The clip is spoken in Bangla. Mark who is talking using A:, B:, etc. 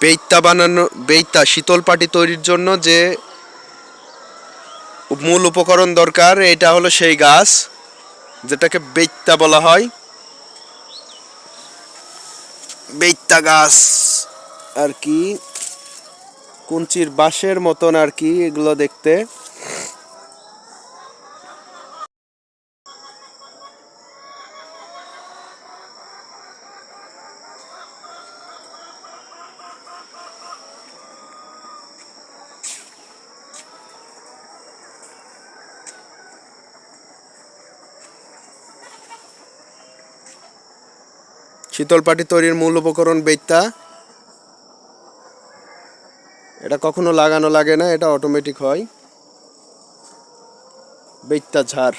A: বেইত্তা বানানো বেইতা শীতল পাটি তৈরির জন্য যে মূল উপকরণ দরকার, এটা হলো সেই গাছ, যেটাকে বেইতা বলা হয়। বেইতা গাছ, আর কি, কুঞ্চির বাঁশের মতন আর কি, এগুলো দেখতে। শীতল পাটি তৈরির মূল উপকরণ বেত্তা এটা কখনো লাগানো লাগে না, এটা অটোমেটিক হয়। বেত্তা ঝাড়।